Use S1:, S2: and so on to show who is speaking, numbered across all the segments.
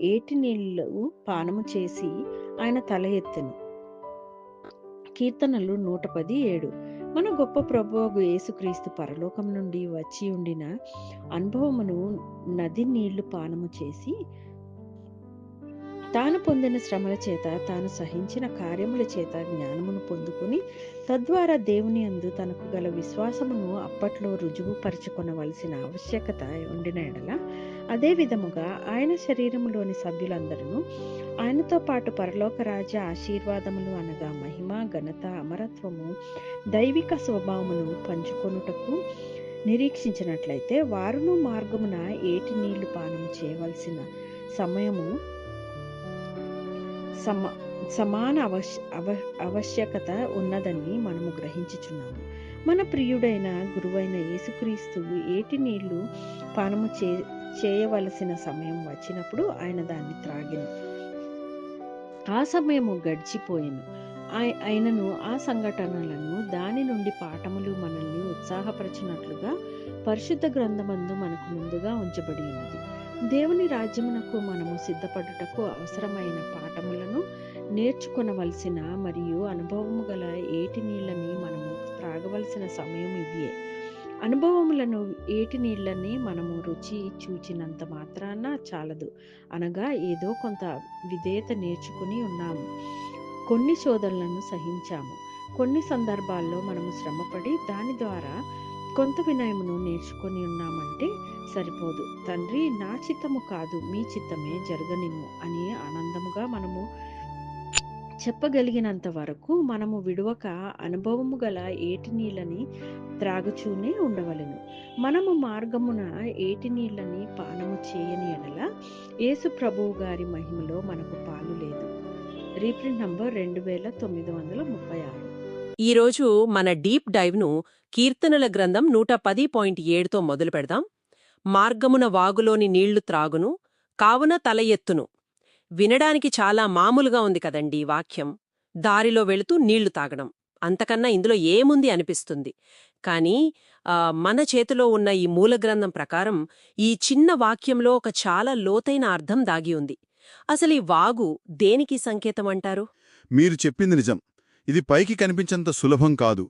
S1: ఏటి నీళ్ళు పానము చేసి ఆయన తల ఎత్తెను. కీర్తనలు నూట పది ఏడు మన గొప్ప ప్రభువు యేసుక్రీస్తు పరలోకం నుండి వచ్చి ఉండిన అనుభవమును నది నీళ్ళు పానము చేసి తాను పొందిన శ్రమల చేత తాను సహించిన కార్యముల చేత జ్ఞానమును పొందుకుని తద్వారా దేవుని అందు తనకు గల విశ్వాసమును అప్పట్లో రుజువుపరచుకొనవలసిన ఆవశ్యకత ఉండిన ఎడల అదే విధముగా ఆయన శరీరములోని సభ్యులందరూ ఆయనతో పాటు పరలోక రాజ్య ఆశీర్వాదములు అనగా మహిమ ఘనత అమరత్వము దైవిక స్వభావమును పంచుకొనుటకు నిరీక్షించినట్లయితే వారును మార్గమున ఏటి నీళ్ళు పానం చేయవలసిన సమయము సమ సమాన అవశ్ అవ ఆవశ్యకత ఉన్నదని మనము గ్రహించుచున్నాము. మన ప్రియుడైన గురువైన యేసుక్రీస్తు ఏటి నీళ్ళు పానము చే చేయవలసిన సమయం వచ్చినప్పుడు ఆయన దాన్ని త్రాగిను. ఆ సమయము గడిచిపోయాను. ఆయ- ఆ సంఘటనలను దాని నుండి పాఠములు మనల్ని ఉత్సాహపరిచినట్లుగా పరిశుద్ధ గ్రంథమందు మనకు ముందుగా ఉంచబడి ఉన్నది. దేవుని రాజ్యమునకు మనము సిద్ధపడుటకు అవసరమైన పాఠములను నేర్చుకొనవలసిన మరియు అనుభవము గల ఏటి నీళ్ళని మనము త్రాగవలసిన సమయం ఇదియే. అనుభవములను ఏటి నీళ్ళని మనము రుచి చూచినంత మాత్రాన చాలదు. అనగా ఏదో కొంత విధేయత నేర్చుకుని ఉన్నాము కొన్ని శోధనలను సహించాము. కొన్ని సందర్భాల్లో మనము శ్రమపడి దాని ద్వారా కొంత వినయమును నేర్చుకొని ఉన్నామంటే సరిపోదు. తండ్రి నా చిత్తము కాదు మీ చిత్తమే జరగనిమ్ము అని ఆనందముగా మనము చెప్పగలిగినంత వరకు మనము విడువక అనుభవము గల ఏటి నీళ్ళని త్రాగుచూనే ఉండవలెను. మనము మార్గమున ఏటి నీళ్ళని పానము చేయని ఎడల యేసు ప్రభువు గారి మహిమలో మనకు పాలు లేదు. రీప్రింట్ నంబర్ రెండు వేల తొమ్మిది వందల ముప్పై ఆరు.
S2: ఈరోజు మన డీప్ డైవ్ను కీర్తనల గ్రంథం నూట పది పాయింట్ ఏడుతో మొదలు పెడదాం మార్గమున వాగులోని నీళ్ళు త్రాగును కావున తల ఎత్తును. వినడానికి చాలా మామూలుగా ఉంది కదండి వాక్యం. దారిలో వెళుతూ నీళ్ళు తాగడం. అంతకన్నా ఇందులో ఏముంది అనిపిస్తుంది? కానీ మన చేతిలో ఉన్న ఈ మూలగ్రంథం ప్రకారం ఈ చిన్న వాక్యంలో ఒక చాలా లోతైన అర్థం దాగి ఉంది. అసలు ఈ వాగు దేనికి సంకేతం అంటారు?
S3: మీరు చెప్పింది నిజం. ఇది పైకి కనిపించేంత సులభం కాదు.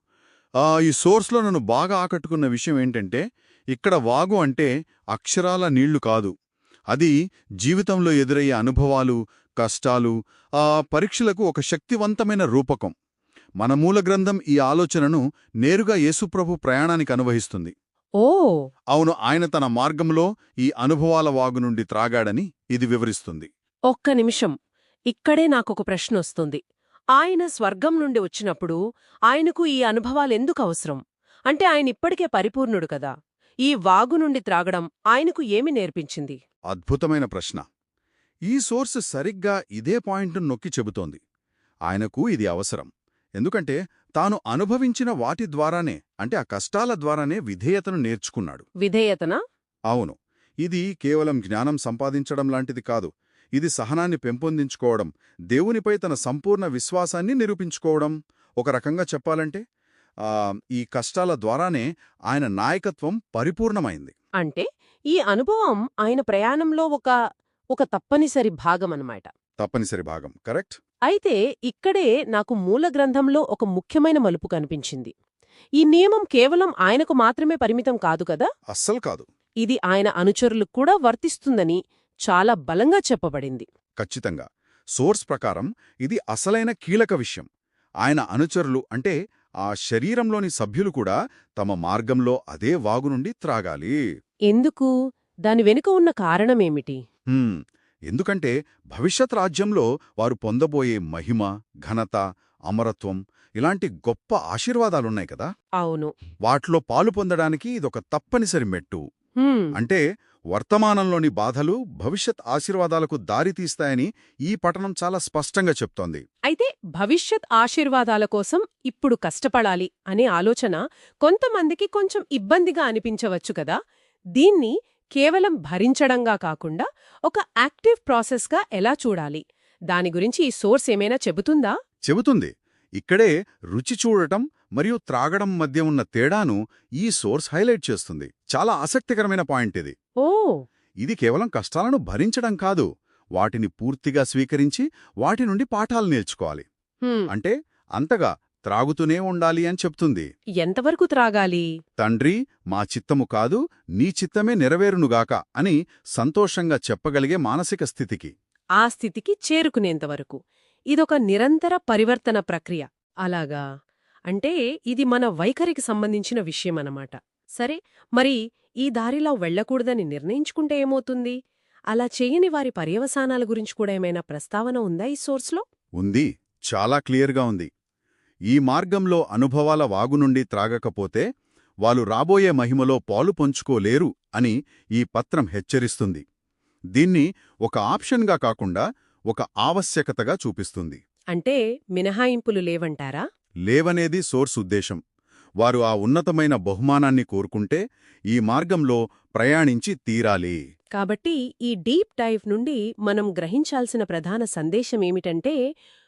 S3: ఈ సోర్స్లో నన్ను బాగా ఆకట్టుకున్న విషయం ఏంటంటే ఇక్కడ వాగు అంటే అక్షరాల నీళ్ళు కాదు. అది జీవితంలో ఎదురయ్యే అనుభవాలు కష్టాలు ఆ పరీక్షలకు ఒక శక్తివంతమైన రూపకం. మన మూల గ్రంథం ఈ ఆలోచనను నేరుగా యేసుప్రభు ప్రయాణానికి అనువహిస్తుంది.
S2: ఓ!
S3: అవును ఆయన తన మార్గంలో ఈ అనుభవాల వాగు నుండి త్రాగాడని ఇది వివరిస్తుంది.
S2: ఒక్క నిమిషం. ఇక్కడే నాకొక ప్రశ్న వస్తుంది. ఆయన స్వర్గం నుండి వచ్చినప్పుడు ఆయనకు ఈ అనుభవాలెందుకు అవసరం? అంటే ఆయన ఇప్పటికే పరిపూర్ణుడు కదా. ఈ వాగు నుండి త్రాగడం ఆయనకు ఏమి నేర్పించింది?
S3: అద్భుతమైన ప్రశ్న. ఈ సోర్స్ సరిగ్గా ఇదే పాయింట్ను నొక్కి చెబుతోంది. ఆయనకు ఇది అవసరం. ఎందుకంటే తాను అనుభవించిన వాటి ద్వారానే అంటే ఆ కష్టాల ద్వారానే విధేయతను నేర్చుకున్నాడు.
S2: విధేయతనా?
S3: అవును. ఇది కేవలం జ్ఞానం సంపాదించడం లాంటిది కాదు. ఇది సహనాన్ని పెంపొందించుకోవడం దేవునిపై తన సంపూర్ణ విశ్వాసాన్ని నిరూపించుకోవడం. ఒక రకంగా చెప్పాలంటే ఈ కష్టాల ద్వారానే ఆయన నాయకత్వం పరిపూర్ణమైంది.
S2: అంటే ఈ అనుభవం ఆయన ప్రయాణంలో ఒక ఒక తప్పనిసరి భాగమన్నమాట.
S3: తప్పనిసరి భాగం. కరెక్ట్?
S2: అయితే ఇక్కడే నాకు మూల గ్రంథంలో ఒక ముఖ్యమైన మలుపు కనిపించింది. ఈ నియమం కేవలం ఆయనకు మాత్రమే పరిమితం కాదు కదా?
S3: అస్సలు కాదు.
S2: ఇది ఆయన అనుచరులకు కూడా వర్తిస్తుందని చాలా బలంగా చెప్పబడింది.
S3: ఖచ్చితంగా. సోర్స్ ప్రకారం ఇది అసలైన కీలక విషయం. ఆయన అనుచరులు అంటే ఆ శరీరంలోని సభ్యులు కూడా తమ మార్గంలో అదే వాగు నుండి త్రాగాలి.
S2: ఎందుకు? దాని వెనుక ఉన్న కారణమేమిటి?
S3: హ్మ్, ఎందుకంటే భవిష్యత్ రాజ్యంలో వారు పొందబోయే మహిమ ఘనత అమరత్వం ఇలాంటి గొప్ప ఆశీర్వాదాలున్నాయి కదా?
S2: అవును.
S3: వాటిలో పాలు పొందడానికి ఇదొక తప్పనిసరి మెట్టు. అంటే వర్తమానంలోని బాధలు భవిష్యత్ ఆశీర్వాదాలకు దారితీస్తాయని ఈ పఠనం చాలా స్పష్టంగా చెప్తోంది.
S2: అయితే భవిష్యత్ ఆశీర్వాదాల కోసం ఇప్పుడు కష్టపడాలి అనే ఆలోచన కొంతమందికి కొంచెం ఇబ్బందిగా అనిపించవచ్చు కదా. దీన్ని కేవలం భరించడంగా కాకుండా ఒక యాక్టివ్ ప్రాసెస్గా ఎలా చూడాలి? దాని గురించి ఈ సోర్స్ ఏమైనా చెబుతుందా?
S3: చెబుతుంది. ఇక్కడే రుచి చూడటం మరియు త్రాగడం మధ్య ఉన్న తేడాను ఈ సోర్స్ హైలైట్ చేస్తుంది. చాలా ఆసక్తికరమైన పాయింట్ ఇది.
S2: ఓ!
S3: ఇది కేవలం కష్టాలను భరించడం కాదు. వాటిని పూర్తిగా స్వీకరించి వాటి నుండి పాఠాలు నేర్చుకోవాలి. అంటే అంతగా త్రాగుతూనే ఉండాలి అని చెప్తుంది.
S2: ఎంతవరకు త్రాగాలి?
S3: తండ్రి మా చిత్తము కాదు నీ చిత్తమే నెరవేరునుగాక అని సంతోషంగా చెప్పగలిగే మానసిక స్థితికి.
S2: ఆ స్థితికి చేరుకునేంతవరకు ఇదొక నిరంతర పరివర్తన ప్రక్రియ. అలాగా? అంటే ఇది మన వైఖరికి సంబంధించిన విషయమన్నమాట. సరే మరి ఈ దారిలో వెళ్ళకూడదని నిర్ణయించుకుంటే ఏమవుతుంది? అలా చేయని వారి పర్యవసానాల గురించి కూడా ఏమైనా ప్రస్తావన ఉందా ఈ సోర్స్లో?
S3: ఉంది. చాలా క్లియర్గా ఉంది. ఈ మార్గంలో అనుభవాల వాగు నుండి త్రాగకపోతే వాళ్ళు రాబోయే మహిమలో పాలు పంచుకోలేరు అని ఈ పత్రం హెచ్చరిస్తుంది. దీన్ని ఒక ఆప్షన్గా కాకుండా ఒక ఆవశ్యకతగా చూపిస్తుంది.
S2: అంటే మినహాయింపులు లేవంటారా?
S3: లేవనేది సోర్స్ ఉద్దేశం. వారు ఆ ఉన్నతమైన బహుమానాన్ని కోరుకుంటే ఈ మార్గంలో ప్రయాణించి తీరాలి.
S2: కాబట్టి ఈ డీప్ డైవ్ నుండి మనం గ్రహించాల్సిన ప్రధాన సందేశం ఏమిటంటే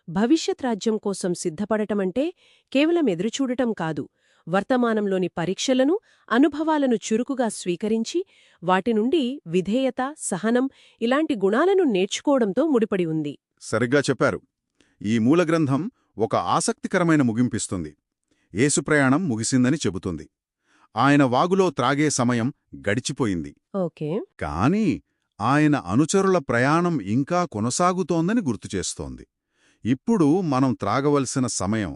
S2: భవిష్యత్ రాజ్యం కోసం సిద్ధపడటమంటే కేవలం ఎదురుచూడటం కాదు. వర్తమానంలోని పరీక్షలను అనుభవాలను చురుకుగా స్వీకరించి వాటి నుండి విధేయత సహనం ఇలాంటి గుణాలను నేర్చుకోవడంతో ముడిపడి ఉంది.
S3: సరిగ్గా చెప్పారు. ఈ మూలగ్రంథం ఒక ఆసక్తికరమైన ముగింపిస్తుంది. ఏసుప్రయాణం ముగిసిందని చెబుతుంది. ఆయన వాగులో త్రాగే సమయం గడిచిపోయింది. కాని ఆయన అనుచరుల ప్రయాణం ఇంకా కొనసాగుతోందని గుర్తుచేస్తోంది ఇప్పుడు మనం త్రాగవలసిన సమయం.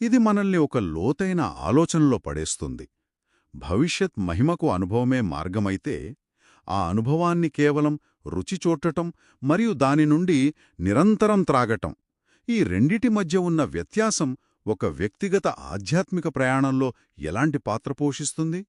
S3: ఇది మనల్ని ఒక లోతైన ఆలోచనలో పడేస్తుంది. భవిష్యత్ మహిమకు అనుభవమే మార్గమైతే ఆ అనుభవాన్ని కేవలం రుచి చూడటం మరియు దాని నుండి నిరంతరం త్రాగటం ఈ రెండిటి మధ్య ఉన్న వ్యత్యాసం ఒక వ్యక్తిగత ఆధ్యాత్మిక ప్రయాణంలో ఎలాంటి పాత్ర పోషిస్తుంది?